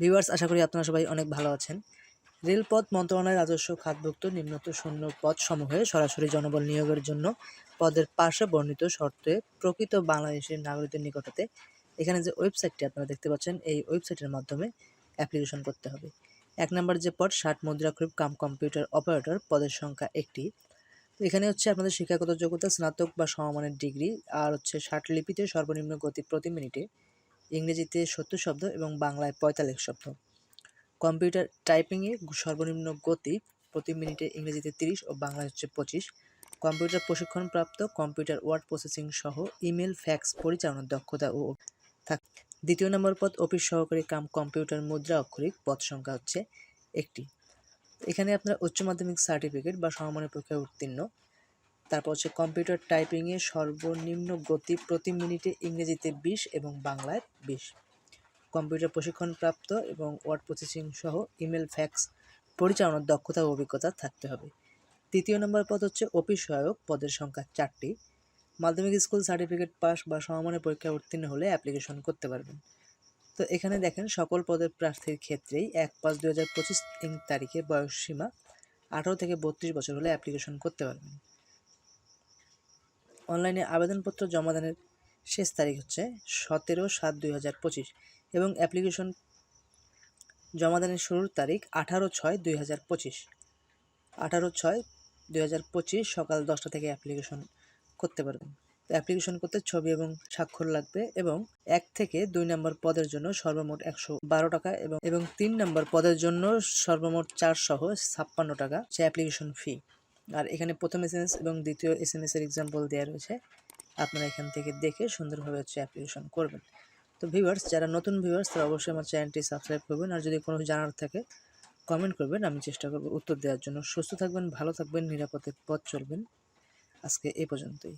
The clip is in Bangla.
ভিউয়ার্স আশা করি আপনারা সবাই অনেক ভালো আছেন। রেলপথ মন্ত্রণালয়ের রাজস্ব খাতভুক্ত নিম্নত শূন্য পদ সমূহে সরাসরি জনবল নিয়োগের জন্য পদের পাশে বর্ণিত শর্তে প্রকৃত বাংলাদেশের নাগরিকদের নিকটতে এখানে যে ওয়েবসাইটটি আপনারা দেখতে পাচ্ছেন, এই ওয়েবসাইটের মাধ্যমে অ্যাপ্লিকেশন করতে হবে। এক নম্বর যে পদ, ষাট মুদ্রাক্ষরিক কাম কম্পিউটার অপারেটর, পদের সংখ্যা একটি। এখানে হচ্ছে আপনাদের শিক্ষাগত যোগ্যতা, স্নাতক বা সমমানের ডিগ্রি, আর হচ্ছে ষাট লিপিতে সর্বনিম্ন গতি প্রতি মিনিটে ইংরেজিতে সত্তর শব্দ এবং বাংলায় পঁয়তাল্লিশ শব্দ। কম্পিউটার টাইপিংয়ে সর্বনিম্ন গতি প্রতি মিনিটে ইংরেজিতে তিরিশ ও বাংলায় হচ্ছে পঁচিশ। কম্পিউটার প্রশিক্ষণপ্রাপ্ত কম্পিউটার ওয়ার্ড প্রসেসিং সহ ইমেল, ফ্যাক্স পরিচালনার দক্ষতা ও থাক। দ্বিতীয় নম্বর পদ, অফিস সহকারী কাম কম্পিউটার মুদ্রা অক্ষরিক পদ সংখ্যা হচ্ছে একটি। এখানে আপনার উচ্চ মাধ্যমিক সার্টিফিকেট বা সমমানের পরীক্ষায় উত্তীর্ণ। তারপর হচ্ছে কম্পিউটার টাইপিংয়ে সর্বনিম্ন গতি প্রতি মিনিটে ইংরেজিতে বিশ এবং বাংলায় বিশ। কম্পিউটার প্রশিক্ষণপ্রাপ্ত এবং ওয়ার্ড প্রসেসিং সহ ইমেল ফ্যাক্স পরিচালনার দক্ষতা ও অভিজ্ঞতা থাকতে হবে। তৃতীয় নম্বর পদ হচ্ছে অফিস সহায়ক পদের সংখ্যা চারটি। মাধ্যমিক স্কুল সার্টিফিকেট পাস বা সমমানের পরীক্ষায় উত্তীর্ণ হলে অ্যাপ্লিকেশন করতে পারবেন। তো এখানে দেখেন সকল পদের প্রার্থীর ক্ষেত্রেই এক পাঁচ দু হাজার পঁচিশ তারিখে বয়স সীমা আঠারো থেকে বত্রিশ বছর হলে অ্যাপ্লিকেশন করতে পারবেন। অনলাইনে আবেদনপত্র জমা জমাদানের শেষ তারিখ হচ্ছে সতেরো সাত দুই হাজার পঁচিশ এবং অ্যাপ্লিকেশন জমাদানের শুরুর তারিখ আঠারো ছয় দুই হাজার পঁচিশ। আঠারো ছয় দুই হাজার পঁচিশ সকাল দশটা থেকে অ্যাপ্লিকেশন করতে পারবেন। তো অ্যাপ্লিকেশন করতে ছবি এবং স্বাক্ষর লাগবে এবং এক থেকে দুই নম্বর পদের জন্য সর্বমোট একশো বারো টাকা এবং এবং তিন নম্বর পদের জন্য সর্বমোট চার সহ ছাপ্পান্ন টাকা সে অ্যাপ্লিকেশন ফি। আর এখানে প্রথম এস এম এস এবং দ্বিতীয় এস এম এর এক্সাম্পল দেওয়া রয়েছে। আপনারা এখান থেকে দেখে সুন্দরভাবে হচ্ছে অ্যাপ্লিকেশন করবেন। তো ভিউয়ার্স যারা নতুন ভিউয়ার্স তারা অবশ্যই আমার চ্যানেলটি সাবস্ক্রাইব করবেন। আর যদি কোনো জানার থাকে কমেন্ট করবেন। আমি চেষ্টা করব উত্তর দেওয়ার জন্য। সুস্থ থাকবেন, ভালো থাকবেন, নিরাপদে পথ চলবেন। আজকে এ পর্যন্তই।